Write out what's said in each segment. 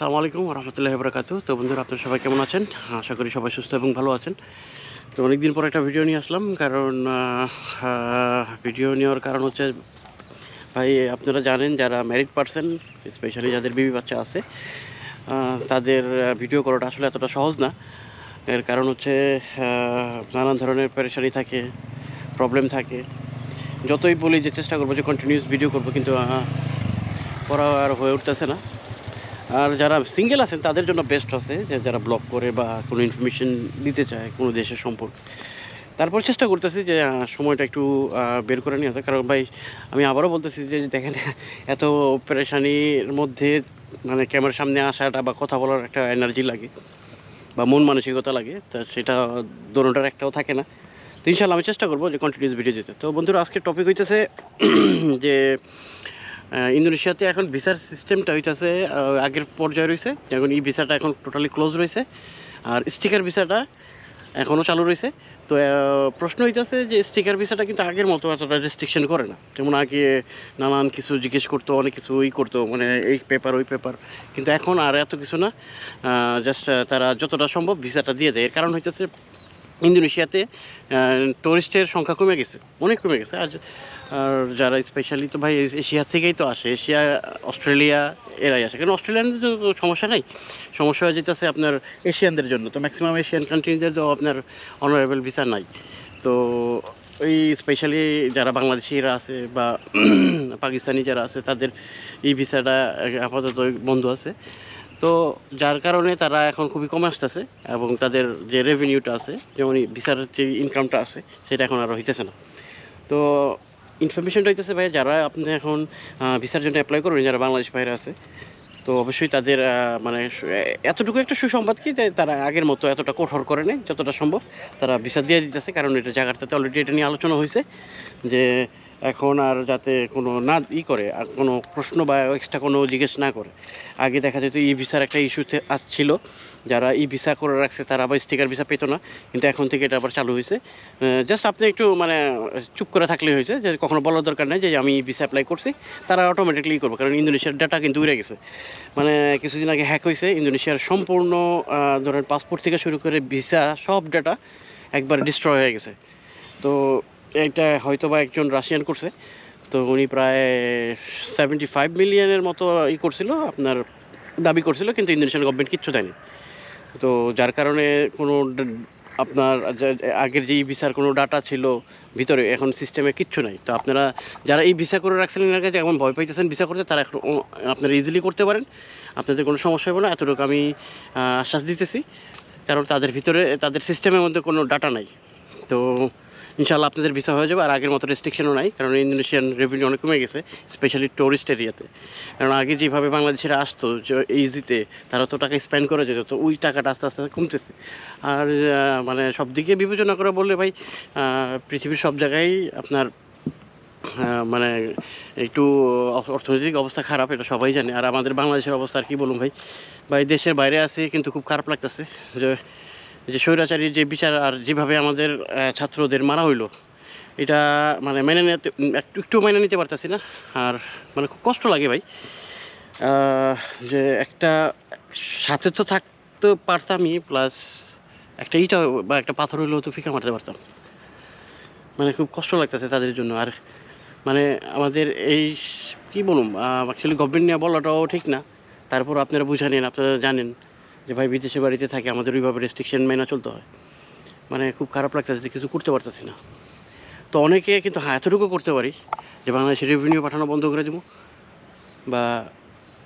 সালামু আলাইকুম রহমতুল্লাহ বরকাতু তো বন্ধুরা, আপনারা সবাই কেমন আছেন? আশা করি সবাই সুস্থ এবং ভালো আছেন। তো অনেকদিন পর একটা ভিডিও নিয়ে আসলাম, কারণ ভিডিও নেওয়ার কারণ হচ্ছে, ভাই, আপনারা জানেন যারা ম্যারিড পার্সন স্পেশালি যাদের বিবি বাচ্চা আছে তাদের ভিডিও করাটা আসলে এতটা সহজ না। এর কারণ হচ্ছে নানান ধরনের পেরেশানি থাকে প্রবলেম থাকে। যতই বলি যে চেষ্টা করব যে কন্টিনিউস ভিডিও করব, কিন্তু করা আর হয়ে উঠতেছে না। আর যারা সিঙ্গেল আছেন, তাদের জন্য বেস্ট আছে যে যারা ব্লগ করে বা কোনো ইনফরমেশন দিতে চায় কোনো দেশের সম্পর্কে। তারপর চেষ্টা করতেছি যে সময়টা একটু বের করে নিয়ে আসা কারণ ভাই, আমি আবারও বলতেছি যে, দেখেন, এত পেরেশানির মধ্যে মানে ক্যামেরার সামনে আসাটা বা কথা বলার একটা এনার্জি লাগে বা মন মানসিকতা লাগে, তা সেটা দোনোটার একটাও থাকে না। তো ইনশাল্লাহ আমি চেষ্টা করব যে কন্টিনিউস ভিডিও দিতে। তো বন্ধুরা আজকে টপিক হইতেছে যে ইন্দোনেশিয়াতে এখন ভিসার সিস্টেমটা হইতেছে আগের পর্যায়ে রয়েছে এখন এই ভিসাটা এখন টোটালি ক্লোজ রয়েছে আর স্টিকার ভিসাটা এখনও চালু রয়েছে তো প্রশ্ন হইতেছে যে স্টিকার ভিসাটা কিন্তু আগের মতো এতটা রেস্ট্রিকশন করে না। যেমন আগে নানান কিছু জিজ্ঞেস করতো, অনেক কিছু ই করতো মানে এই পেপার ওই পেপার কিন্তু এখন আর এত কিছু না। জাস্ট তারা যতটা সম্ভব ভিসাটা দিয়ে দেয়। এর কারণ হইতেছে ইন্দোনেশিয়াতে টুরিস্টের সংখ্যা কমে গেছে, অনেক কমে গেছে। আর আর যারা স্পেশালি তো ভাই এশিয়া থেকেই তো আসে, এশিয়া, অস্ট্রেলিয়া এরাই আসে। কারণ অস্ট্রেলিয়ানদের তো সমস্যা নাই। সমস্যা হয়ে যেতেছে আপনার এশিয়ানদের জন্য। তো ম্যাক্সিমাম এশিয়ান কান্ট্রিদের তো আপনার অনারেবল ভিসা নাই। তো ওই স্পেশালি যারা বাংলাদেশিরা আছে বা পাকিস্তানি যারা আছে, তাদের এই ভিসাটা আপাতত বন্ধ আছে। তো যার কারণে তারা এখন খুবই কমে আসতেছে এবং তাদের যে রেভিনিউটা আছে, যেমন ভিসার যে ইনকামটা আছে, সেটা এখন আর হইতেছে না। তো ইনফরমেশনটা হইতেছে ভাই যারা আপনি এখন ভিসার জন্য অ্যাপ্লাই করবেন, যারা বাংলাদেশ বাইরে আছে, তো অবশ্যই তাদের মানে এতটুকু একটা সুসংবাদ কি তারা আগের মতো এতটা কঠোর করে নেই, যতটা সম্ভব তারা ভিসা দিয়ে দিতেছে, কারণ এটা জায়গাটাতে অলরেডি এটা নিয়ে আলোচনা হয়েছে যে এখন আর যাতে কোনো না ই করে, আর কোনো প্রশ্ন বা এক্সট্রা কোনো জিজ্ঞেস না করে। আগে দেখা যেত ই ভিসার একটা ইস্যু আসছিল, যারা ই ভিসা করে রাখছে তারা আবার স্টিকার ভিসা পেতো না, কিন্তু এখন থেকে এটা আবার চালু হয়েছে। জাস্ট আপনি একটু মানে চুপ করে থাকলেই হয়েছে, যে কখনো বলার দরকার নেই যে আমি ই ভিসা অ্যাপ্লাই করছি, তারা অটোমেটিকলি করবে, কারণ ইন্দোনেশিয়ার ডাটা কিন্তু উড়ে গেছে। মানে কিছুদিন আগে হ্যাক হয়েছে, ইন্দোনেশিয়ার সম্পূর্ণ ধরেন পাসপোর্ট থেকে শুরু করে ভিসা সব ডাটা একবার ডিস্ট্রয় হয়ে গেছে। তো এটা হয়তো বা একজন রাশিয়ান করছে। তো উনি প্রায় সেভেন্টি ফাইভ মিলিয়নের মতো ই করছিল, আপনার দাবি করছিল, কিন্তু ইন্দোনেশিয়ান গভর্নমেন্ট কিচ্ছু দেয়নি। তো যার কারণে কোনো আপনার আগের যে ভিসার কোনো ডাটা ছিল, ভিতরে এখন সিস্টেমে কিচ্ছু নাই। তো আপনারা যারা এই ভিসা করে রাখছিলেন এর কাছে এখন ভয় পাইতেছেন ভিসা করতে, তারা এখন আপনারা ইজিলি করতে পারেন। আপনাদের কোনো সমস্যা হবে না। এতটুকু আমি আশ্বাস দিতেছি। কারণ তাদের ভিতরে, তাদের সিস্টেমের মধ্যে কোনো ডাটা নাই। তো ইনশাল্লাহ আপনাদের ভিসা হয়ে যাবে আর আগের মতো রেস্ট্রিকশনও নাই, কারণ ইন্দোনেশিয়ান রেভিনিউ অনেক কমে গেছে স্পেশালি ট্যুরিস্ট এরিয়াতে কারণ আগে যেভাবে বাংলাদেশিরা আসতো, যে ইজিতে তারা তো টাকা স্পেন্ড করে যেত, তো ওই টাকাটা আস্তে আস্তে কমতেছে। আর মানে সব দিকে বিবেচনা করে বললে ভাই পৃথিবীর সব জায়গায় আপনার মানে একটু অর্থনৈতিক অবস্থা খারাপ, এটা সবাই জানে। আর আমাদের বাংলাদেশের অবস্থা আর কি বলুন ভাই? ভাই, দেশের বাইরে আছে, কিন্তু খুব খারাপ লাগতেছে যে যে স্বৈরাচারীর যে বিচার আর যেভাবে আমাদের ছাত্রদের মারা হইল, এটা মানে মেনে নিতে, একটু একটু মেনে নিতে পারতেছি না। আর মানে খুব কষ্ট লাগে ভাই। যে একটা সাথে তো থাকতে পারতামই, প্লাস একটা ইটা বা একটা পাথর হইলেও তো ফিকা মারতে পারতাম। মানে খুব কষ্ট লাগতেছে তাদের জন্য। আর মানে আমাদের এই কি বলুন অ্যাকচুয়ালি গভর্নমেন্ট নিয়ে বলাটাও ঠিক না। তারপর আপনারা বুঝে নেন, আপনারা জানেন। যে ভাই বিদেশে বাড়িতে থাকে, আমাদের ওইভাবে রেস্ট্রিকশন মেনে চলতে হয়। মানে খুব খারাপ লাগতেছে যে কিছু করতে পারতেছি না। তো অনেকে কিন্তু হ্যাঁ এতটুকু করতে পারি যে বাংলাদেশের রেভিনিউ পাঠানো বন্ধ করে দেবো। বা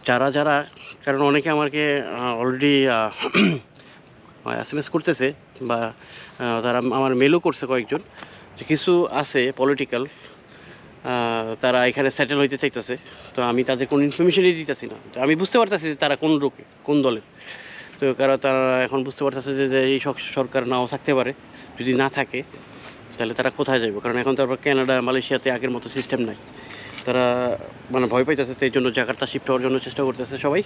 যারা যারা, কারণ অনেকে আমাকে অলরেডি এস এম এস করতেছে বা তারা আমার মেলও করছে কয়েকজন যে কিছু আছে পলিটিক্যাল তারা এখানে সেটেল হইতে চাইতেছে। তো আমি তাদের কোনো ইনফরমেশনই দিতেছি না। আমি বুঝতে পারতেছি যে তারা কোন লোকে, কোন দলে। তো কারণ তারা এখন বুঝতে পারতেছে যে এই সরকার নাও থাকতে পারে। যদি না থাকে, তাহলে তারা কোথায় যাবে? কারণ এখন তারপর কানাডা, মালয়েশিয়াতে আগের মতো সিস্টেম নাই। তারা মানে ভয় পাইতেছে এই জন্য জাকার্তা শিফট হওয়ার জন্য চেষ্টা করতেছে সবাই।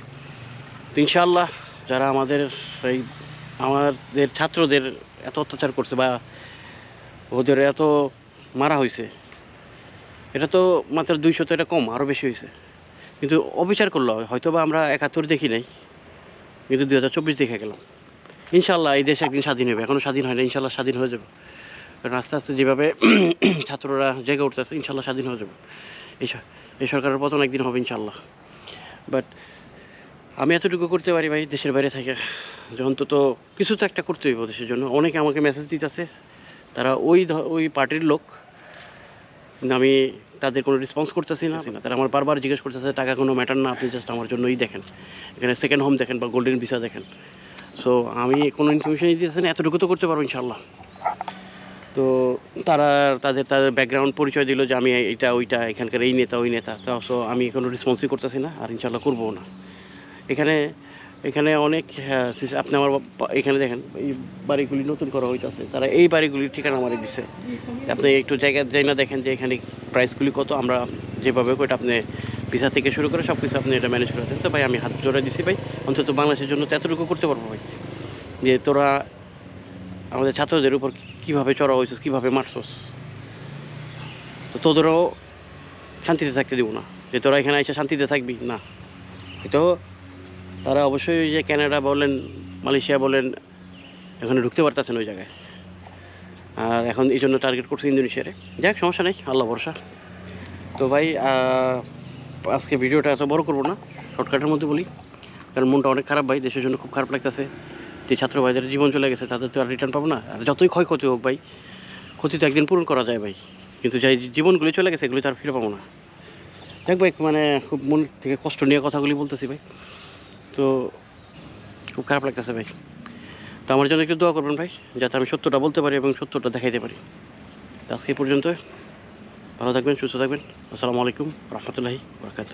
তো ইনশাআল্লাহ যারা আমাদের এই, আমাদের ছাত্রদের এত অত্যাচার করছে বা ওদের এত মারা হয়েছে এটা তো মাত্র দুইশো তো এটা কম আরও বেশি হয়েছে কিন্তু অবিচার করল হয়তো বা আমরা একাত্তর দেখি নাই। কিন্তু দুই হাজার চব্বিশ দেখে গেলাম। ইনশাল্লাহ এই দেশ একদিন স্বাধীন হবে। এখনও স্বাধীন হয় না ইনশাল্লাহ স্বাধীন হয়ে যাবে। কারণ আস্তে আস্তে যেভাবে ছাত্ররা জেগে উঠতেছে ইনশাল্লাহ স্বাধীন হয়ে যাবে। এই এই সরকারের পতন একদিন হবে ইনশাল্লাহ বাট আমি এতটুকু করতে পারি ভাই, দেশের বাইরে থেকে যে অন্তত কিছু তো একটা করতে হইব দেশের জন্য। অনেকে আমাকে মেসেজ দিতেছে, তারা ওই ওই পার্টির লোক। কিন্তু আমি তাদের কোনো রেসপন্স করতেছি না তারা আমার বারবার জিজ্ঞেস করতেছে টাকা কোনো ম্যাটার না আপনি জাস্ট আমার জন্যই দেখেন। এখানে সেকেন্ড হোম দেখেন বা গোল্ডেন ভিসা দেখেন। সো আমি কোনো ইনফরমেশন দিতেছি না এতটুকু তো করতে পারব ইনশাল্লাহ তো তারা তাদের তাদের ব্যাকগ্রাউন্ড পরিচয় দিল যে আমি এইটা ওইটা এখানকার এই নেতা ওই নেতা। তো সো আমি কোনো রেসপন্সই করতেছি না আর ইনশাল্লাহ করব না। এখানে এখানে অনেক হ্যাঁ, আপনি আমার এখানে দেখেন এই বাড়িগুলি নতুন করা হইতাছে। তারা এই বাড়িগুলির ঠিকানা আমার দিছে। আপনি একটু জায়গা যাই না দেখেন যে এখানে প্রাইসগুলি কত আমরা যেভাবে ওইটা আপনি ভিসা থেকে শুরু করে সব কিছু আপনি এটা ম্যানেজ করে দেন তো ভাই আমি হাত জোড়া দিছি ভাই। অন্তত বাংলাদেশের জন্য এতটুকু করতে পারব ভাই। যে তোরা আমাদের ছাত্রদের উপর কীভাবে চড়া হয়েছিস কীভাবে মারছস তো তোদেরও শান্তিতে থাকতে দিব না। যে তোরা এখানে এসে শান্তিতে থাকবি না। তো তারা অবশ্যই যে কানাডা বলেন, মালয়েশিয়া বলেন, এখানে ঢুকতে পারতেছেন ওই জায়গায়। আর এখন এই জন্য টার্গেট করছে ইন্দোনেশিয়ারে। যাক, সমস্যা নেই, আল্লাহ ভরসা। তো ভাই আজকে ভিডিওটা এত বড় করব না শর্টকাটের মধ্যে বলি। কারণ মনটা অনেক খারাপ ভাই, দেশের জন্য খুব খারাপ লাগতেছে। যে ছাত্র ভাইদের জীবন চলে গেছে, তাদের তো আর রিটার্ন পাবো না। আর যতই ক্ষয়ক্ষতি হোক ভাই, ক্ষতি তো একদিন পূরণ করা যায় ভাই। কিন্তু যাই জীবনগুলি চলে গেছে, এগুলি তো আর ফিরে পাবো না। দেখ ভাই মানে খুব মন থেকে কষ্ট নিয়ে কথাগুলি বলতেছি ভাই। তো খুব খারাপ লাগতেছে ভাই। তো আমার জন্য একটু দোয়া করবেন ভাই, যাতে আমি সত্যটা বলতে পারি এবং সত্যটা দেখাইতে পারি। আজকে পর্যন্ত ভালো থাকবেন, সুস্থ থাকবেন। আসসালামু আলাইকুম, রহমতুল্লাহি বরকাত